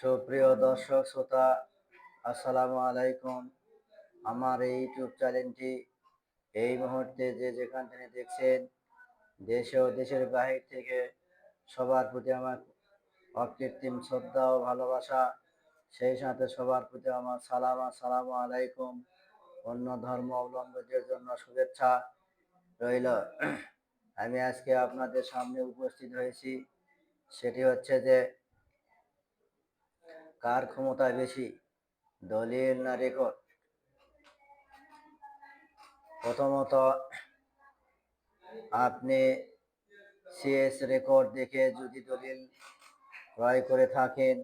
সুপ্রিয় দর্শক, শ্রোতা, আসসালামু আলাইকুম। আমার এই ইউটিউব চ্যানেলটি এই মুহূর্তে যে যেখান থেকে দেখছেন, দেশে ও দেশের বাহির থেকে সবার প্রতি আমার অকৃত্রিম শ্রদ্ধা ও ভালোবাসা। সেই সাথে সবার প্রতি আমার সালাম, আসসালামু আলাইকুম। অন্য ধর্ম অবলম্বীদের জন্য শুভেচ্ছা রইল। আমি আজকে আপনাদের সামনে উপস্থিত হয়েছি। সেটি হচ্ছে যে কার ক্ষমতা বেশি? দলিল না রেকর্ড? প্রথমত, আপনি সিএস রেকর্ড দেখে যদি দলিল ক্রয় করে থাকেন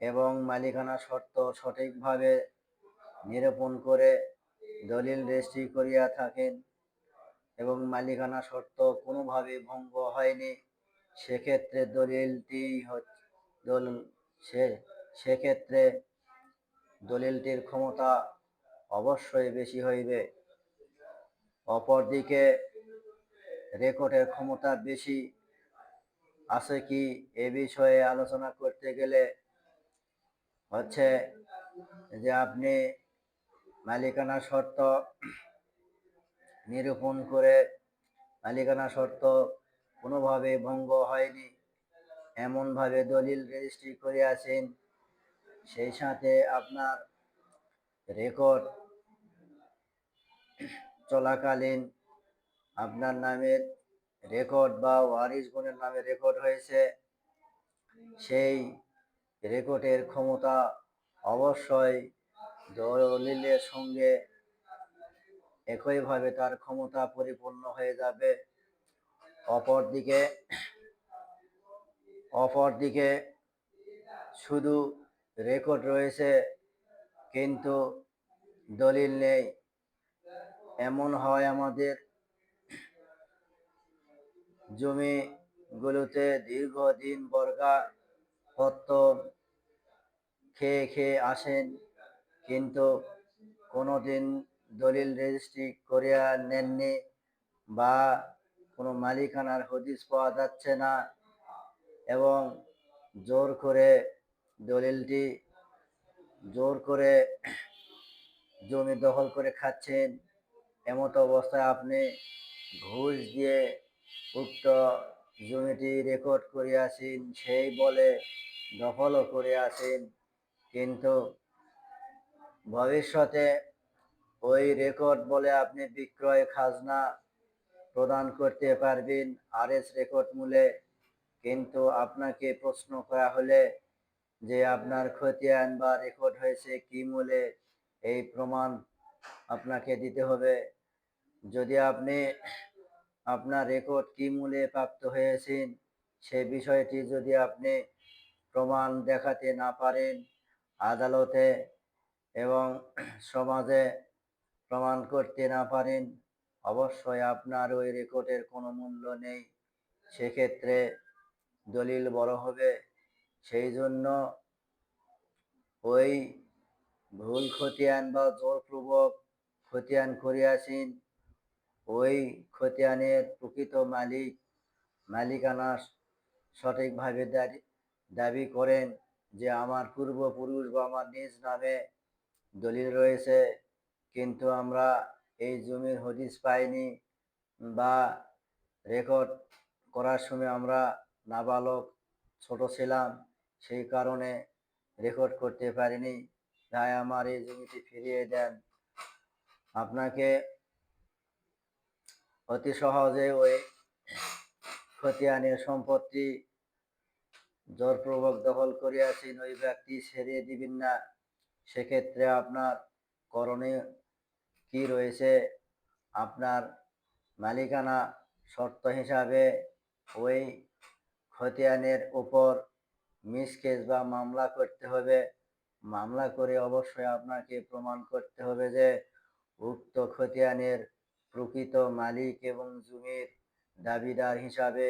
এবং মালিকানা শর্ত সঠিকভাবে নিরূপণ করে দলিল রেজিস্ট্রি করিয়া থাকেন এবং মালিকানা শর্ত কোনোভাবে ভঙ্গ হয়নি, সেক্ষেত্রে দলিলটি দল সে সেক্ষেত্রে দলিলটির ক্ষমতা অবশ্যই বেশি হইবে। অপরদিকে রেকর্ডের ক্ষমতা বেশি আছে কি এ বিষয়ে আলোচনা করতে গেলে হচ্ছে যে আপনি মালিকানা শর্ত নিরূপণ করে মালিকানা শর্ত কোনোভাবে ভঙ্গ হয়নি, এমনভাবে দলিল রেজিস্ট্রি করে আছেন সেই সাথে আপনার রেকর্ড চলাকালীন আপনার নামের রেকর্ড বা ওয়ারিস বোনের নামে রেকর্ড হয়েছে। সেই রেকর্ডের ক্ষমতা অবশ্যই দলিলের সঙ্গে একইভাবে তার ক্ষমতা পরিপূর্ণ হয়ে যাবে। অপরদিকে অপরদিকে শুধু রেকর্ড রয়েছে, কিন্তু দলিল নেই। এমন হয় আমাদের জমিগুলোতে দীর্ঘদিন বর্গা পত্র খেয়ে খেয়ে আসেন, কিন্তু কোনোদিন দলিল রেজিস্ট্রি করিয়া নেননি বা কোনো মালিকানার হদিস পাওয়া যাচ্ছে না এবং জোর করে দলিলটি জোর করে জমি দখল করে খাচ্ছেন। এমত অবস্থায় আপনি ঘুষ দিয়ে উক্ত জমিটি রেকর্ড করিয়াছেন সেই বলে দখলও করিয়াছেন কিন্তু ভবিষ্যতে ওই রেকর্ড বলে আপনি বিক্রয় খাজনা প্রদান করতে পারবেন আর এস রেকর্ড মূলে। কিন্তু আপনাকে প্রশ্ন করা হলে যে আপনার খতিয়ান বা রেকর্ড হয়েছে, কি মূলে এই প্রমাণ আপনাকে দিতে হবে? যদি আপনি আপনার রেকর্ড কি মূলে প্রাপ্ত হয়েছেন, সে বিষয়টি যদি আপনি প্রমাণ দেখাতে না পারেন, আদালতে এবং সমাজে প্রমাণ করতে না পারেন, অবশ্যই আপনার ওই রেকর্ডের কোনো মূল্য নেই। সেক্ষেত্রে দলিল বড় হবে। সেই জন্য ওই ভুল খতিয়ান বা জোরপূর্বক খতিয়ান করিয়াছেন ওই খতিয়ানের প্রকৃত মালিক, মালিকানা সঠিকভাবে দাবি দাবি করেন যে আমার পূর্বপুরুষ বা আমার নিজ নামে দলিল রয়েছে, কিন্তু আমরা এই জমির হদিস পাইনি বা রেকর্ড করার সময় আমরা নাবালক ছোট ছিলাম। সেই কারণে রেকর্ড করতে পারিনি। তাই আমার এই জমিটি ফিরিয়ে দেন। আপনাকে অতি সহজে ওই খতিয়ানের সম্পত্তি জোরপূর্বক দখল করিয়াছেন ওই ব্যক্তি সেরিয়ে দিবেন না সেক্ষেত্রে আপনার করণীয় কি রয়েছে? আপনার মালিকানা শর্ত হিসাবে ওই খতিয়ানের উপর মিসকেস বা মামলা করতে হবে। মামলা করে অবশ্যই আপনাকে প্রমাণ করতে হবে যে উক্ত খতিয়ানের প্রকৃত মালিক এবং জমির দাবিদার হিসাবে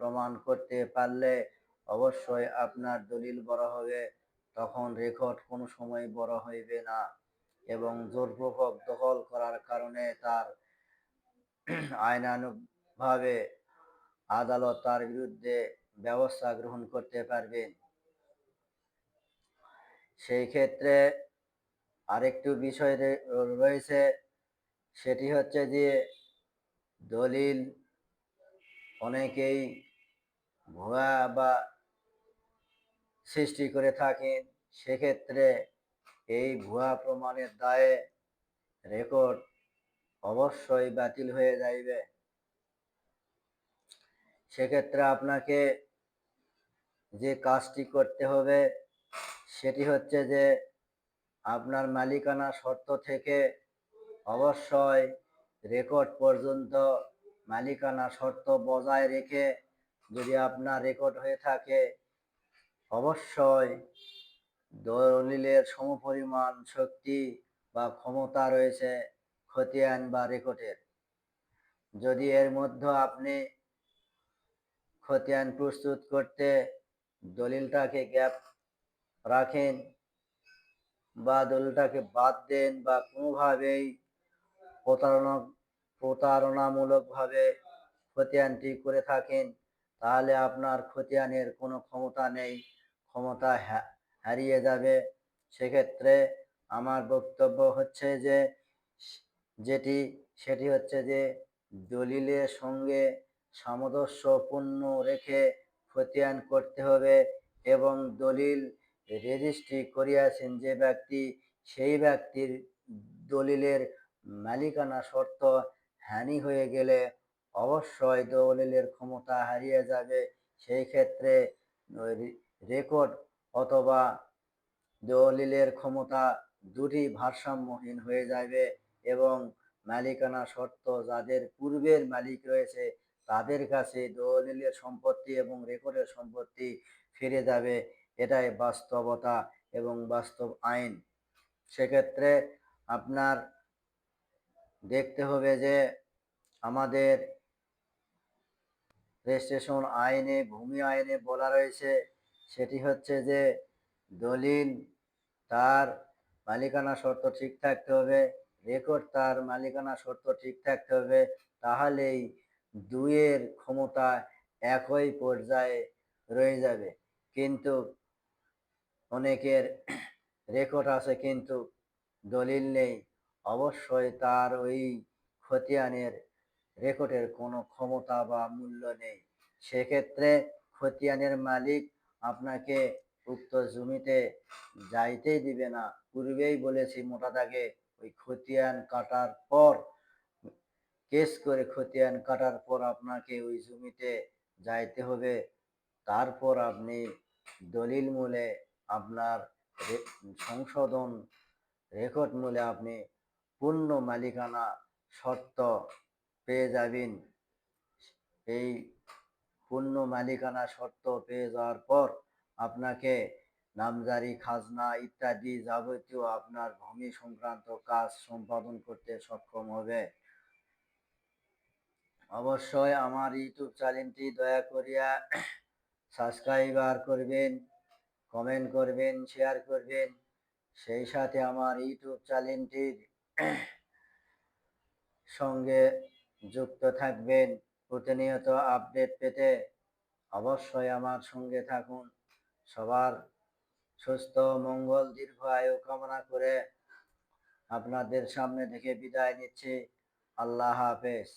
প্রমাণ করতে পারলে অবশ্যই আপনার দলিল বড় হবে। তখন রেকর্ড কোনো সময় বড় হইবে না এবং জোরপূর্বক দখল করার কারণে তার আইনানুগভাবে আদালত তার বিরুদ্ধে ব্যবস্থা গ্রহণ করতে পারবেন। সেই ক্ষেত্রে আরেকটু বিষয় রয়েছে, সেটি হচ্ছে যে দলিল অনেকেই ভুয়া বা সৃষ্টি করে থাকেন। সেক্ষেত্রে এই ভুয়া প্রমাণের দায়ে রেকর্ড অবশ্যই বাতিল হয়ে যাইবে। সেক্ষেত্রে আপনাকে যে কাজটি করতে হবে, সেটি হচ্ছে যে আপনার মালিকানা শর্ত থেকে অবশ্যই রেকর্ড পর্যন্ত মালিকানা শর্ত বজায় রেখে যদি আপনার রেকর্ড হয়ে থাকে, অবশ্যই দলিলের সমপরিমাণ শক্তি বা ক্ষমতা রয়েছে খতিয়ান বা রেকর্ডের যদি এর মধ্যে আপনি খতিয়ান প্রস্তুত করতে দলিলটাকে গ্যাপ রাখেন বা দলিলটাকে বাদ দেন বা কোনোভাবেই প্রতারণা, প্রতারণামূলকভাবে খতিয়ানটি করে থাকেন, তাহলে আপনার খতিয়ানের কোনো ক্ষমতা নেই, ক্ষমতা হারিয়ে যাবে। সেক্ষেত্রে আমার বক্তব্য হচ্ছে যে, যেটি, সেটি হচ্ছে যে, দলিলের সঙ্গে সামঞ্জস্যপূর্ণ রেখে খতিয়ান করতে হবে এবং দলিল রেজিস্ট্রি করিয়াছেন যে ব্যক্তি সেই ব্যক্তির দলিলের মালিকানা শর্ত হানি হয়ে গেলে অবশ্যই দলিলের ক্ষমতা হারিয়ে যাবে। সেই ক্ষেত্রে রেকর্ড অথবা দলিলের ক্ষমতা দুটি ভারসাম্যহীন হয়ে যাবে এবং মালিকানা শর্ত যাদের পূর্বের মালিক রয়েছে তাদের কাছে দলিলের সম্পত্তি এবং রেকর্ডের সম্পত্তি ফিরে যাবে। এটাই বাস্তবতা এবং বাস্তব আইন। সেক্ষেত্রে আপনার দেখতে হবে যে আমাদের রেজিস্ট্রেশন আইনে, ভূমি আইনে বলা রয়েছে, সেটি হচ্ছে যে দলিল তার মালিকানা শর্ত ঠিক থাকতে হবে রেকর্ড তার মালিকানা শর্ত ঠিক থাকতে হবে, তাহলেই দুইয়ের ক্ষমতা একই পর্যায়ে রয়ে যাবে। কিন্তু অনেকের রেকর্ড আছে, কিন্তু দলিল নেই। অবশ্যই তার ওই খতিয়ানের রেকর্ডের কোনো ক্ষমতা বা মূল্য নেই। সেক্ষেত্রে খতিয়ানের মালিক আপনাকে উক্ত জমিতে যাইতেই দিবে না। পূর্বেই বলেছি, মোটা দাগে ওই খতিয়ান কাটার পর কেস করে খতিয়ান কাটার পর আপনাকে ওই জমিতে যাইতে হবে। তারপর আপনি দলিল মূলে আপনার সংশোধন রেকর্ড মূলে আপনি পূর্ণ মালিকানা শর্ত পেয়ে যাবেন। এই পূর্ণ মালিকানা শর্ত পেয়ে যাওয়ার পর আপনাকে নামজারি, খাজনা ইত্যাদি যাবতীয় আপনার ভূমি সংক্রান্ত কাজ সম্পাদন করতে সক্ষম হবে। অবশ্যই আমার ইউটিউব চ্যানেলটি দয়া করিয়া সাবস্ক্রাইবার করবেন কমেন্ট করবেন শেয়ার করবেন। সেই সাথে আমার ইউটিউব চ্যানেলটির সঙ্গে যুক্ত থাকবেন, প্রতিনিয়ত আপডেট পেতে অবশ্যই আমার সঙ্গে থাকুন। সবার সুস্থ, মঙ্গল, দীর্ঘ আয়ু কামনা করে আপনাদের সামনে থেকে বিদায় নিচ্ছি। আল্লাহ হাফেজ।